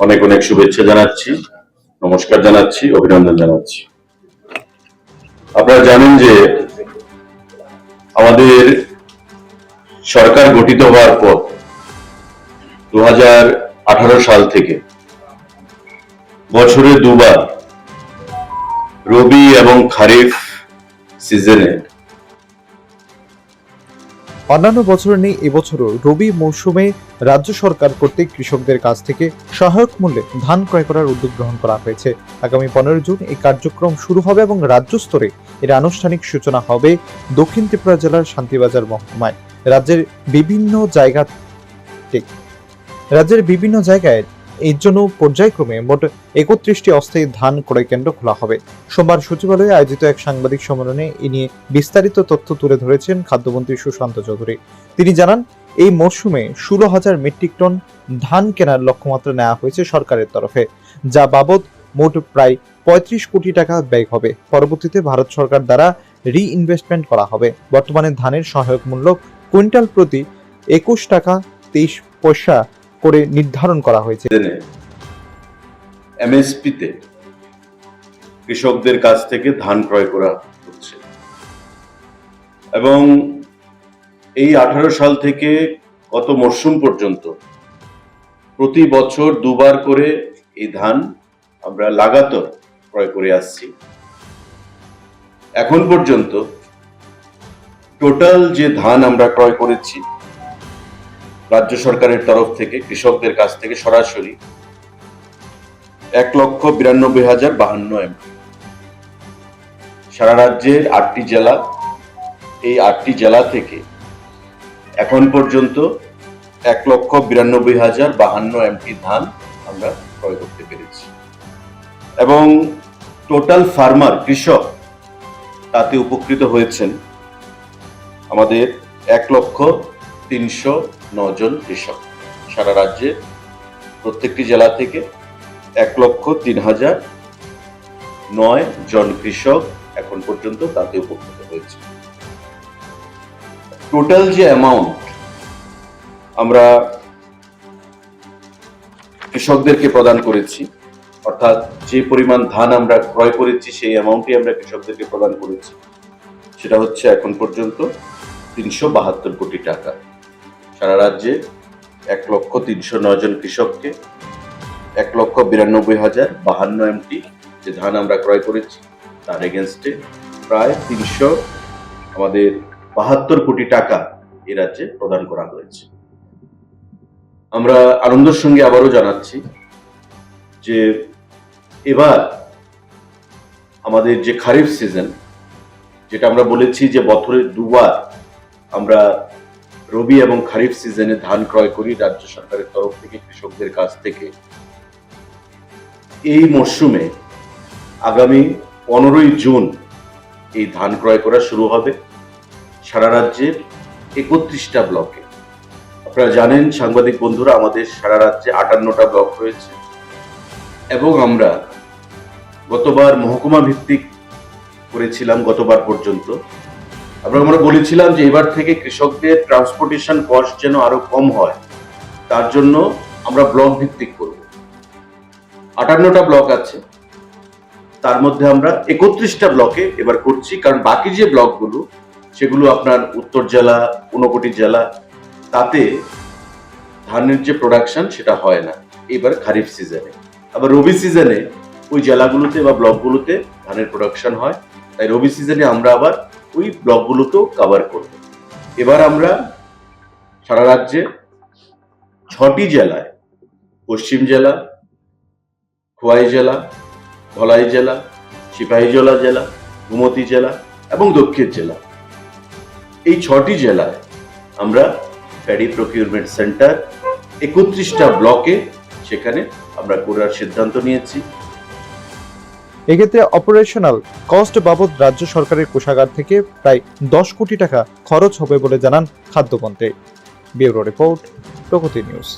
অনেক অনেক শুভেচ্ছা জানাচ্ছি, নমস্কার জানাচ্ছি, অভিনন্দন জানাচ্ছি। আপনারা জানেন যে আমাদের সরকার গঠিত হওয়ার পর দু হাজার আঠারো সাল থেকে বছরে দুবার রবি এবং খারিফ সিজনে অন্যান্য বছর নেই, এবছরও রবি মৌসুমে রাজ্য সরকার কর্তৃক কৃষকদের কাছ থেকে সহায়ক মূল্যে ধান ক্রয় করার উদ্যোগ গ্রহণ করা হয়েছে। আগামী পনেরো জুন এই কার্যক্রম শুরু হবে এবং রাজ্য স্তরে এর আনুষ্ঠানিক সূচনা হবে দক্ষিণ ত্রিপুরা জেলার শান্তিবাজার মহকুমায়। রাজ্যের বিভিন্ন জায়গা রাজ্যের বিভিন্ন জায়গায় এর জন্য পর্যায়ক্রমে মোট একত্রিশটি অস্থায়ী ধান ক্রয় কেন্দ্র খোলা হবে। সোমবার সচিবালয়ে আয়োজিত এক সাংবাদিক সম্মেলনে এ নিয়ে বিস্তারিত তথ্য তুলে ধরেছেন খাদ্যমন্ত্রী সুশান্ত চৌধুরী। তিনি জানান, এই মরশুমে ষোলো হাজার মেট্রিক টন ধান কেনার লক্ষ্যমাত্রা নেওয়া হয়েছে সরকারের তরফে, যা বাবদ মোট প্রায় পঁয়ত্রিশ কোটি টাকা ব্যয় হবে। পরবর্তীতে ভারত সরকার দ্বারা রি ইনভেস্টমেন্ট করা হবে। বর্তমানে ধানের সহায়ক মূল্য কুইন্টাল প্রতি একুশ টাকা তেইশ পয়সা করে নির্ধারণ করা হয়েছে। এমএসপিতে কৃষকদের কাছ থেকে ধান ক্রয় করা হচ্ছে। এবং এই আঠারো সাল থেকে গত মরশুম পর্যন্ত প্রতি বছর দুবার করে এই ধান আমরা লাগাতার ক্রয় করে আসছি। এখন পর্যন্ত টোটাল যে ধান আমরা ক্রয় করেছি রাজ্য সরকারের তরফ থেকে, কৃষকদের কাছ থেকে সরাসরি এক লক্ষ বিরানব্বই হাজার বাহান্ন এমপি সারা রাজ্যের আটটি জেলা, এই আটটি জেলা থেকে এখন পর্যন্ত এক লক্ষ বিরানব্বই হাজার বাহান্ন এমপি ধান আমরা ক্রয় করতে পেরেছি। এবং টোটাল ফার্মার, কৃষক, তাতে উপকৃত হয়েছেন আমাদের এক লক্ষ তিনশো জন কৃষক। সারা রাজ্যে প্রত্যেকটি জেলা থেকে এক লক্ষ তিন হাজার নয় জন কৃষক এখন পর্যন্ত তাতে উপকৃত হয়েছে। টোটাল যে অ্যামাউন্ট আমরা কৃষকদেরকে প্রদান করেছি, অর্থাৎ যে পরিমাণ ধান আমরা ক্রয় করেছি, সেই অ্যামাউন্টই আমরা কৃষকদেরকে প্রদান করেছি। সেটা হচ্ছে এখন পর্যন্ত তিনশো বাহাত্তর কোটি টাকা। সারা রাজ্যে এক লক্ষ তিনশো নয় জন কৃষককে, এক লক্ষ বিরানব্বই হাজার বাহান্ন এমটি যে ধান আমরা ক্রয় করেছি, তার এগেনস্টে প্রায় তিনশো আমাদের বাহাত্তর কোটি টাকা এ রাজ্যে প্রদান করা হয়েছে। আমরা আনন্দের সঙ্গে আবারও জানাচ্ছি যে এবার আমাদের যে খারিফ সিজন যেটা আমরা বলেছি যে বছরে দুবার আমরা রবি এবং খারিফ সিজনে ধান ক্রয় করি রাজ্য সরকারের তরফ থেকে, কৃষকদের কাছ থেকে। এই মরশুমে আগামী পনেরোই জুন এই ধান ক্রয় করা শুরু হবে সারা রাজ্যের একত্রিশটা ব্লকে। আপনারা জানেন, সাংবাদিক বন্ধুরা, আমাদের সারা রাজ্যে আটান্নটা ব্লক রয়েছে এবং আমরা গতবার মহকুমা ভিত্তিক করেছিলাম, গতবার পর্যন্ত। আমরা আমরা বলেছিলাম যে এবার থেকে কৃষকদের ট্রান্সপোর্টেশন কস্ট যেন আরও কম হয়, তার জন্য আমরা ব্লক ভিত্তিক করব। আটান্নটা ব্লক আছে, তার মধ্যে আমরা একত্রিশটা ব্লকে এবার করছি, কারণ বাকি যে ব্লকগুলো সেগুলো আপনার উত্তর জেলা, ঊনকোটি জেলা, তাতে ধানের যে প্রোডাকশন সেটা হয় না। এবার খারিফ সিজনে আবার রবি সিজনে ওই জেলাগুলোতে বা ব্লকগুলোতে ধানের প্রোডাকশন হয়, তাই রবি সিজনে আমরা আবার ওই ব্লকগুলোকেও কভার করব। এবার আমরা সারা রাজ্যে ছটি জেলায়, পশ্চিম জেলা, খোয়াই জেলা, ধলাই জেলা, সিপাহীজলা জেলা, গুমতি জেলা এবং দক্ষিণ জেলা। এই ছটি জেলায় আমরা প্যাডি প্রকিউরমেন্ট সেন্টার একত্রিশটা ব্লকে সেখানে আমরা করার সিদ্ধান্ত নিয়েছি। এক্ষেত্রে অপারেশনাল কস্ট বাবদ রাজ্য সরকারের কোষাগার থেকে প্রায় দশ কোটি টাকা খরচ হবে বলে জানান খাদ্যমন্ত্রী। Bureau report, Pragati news.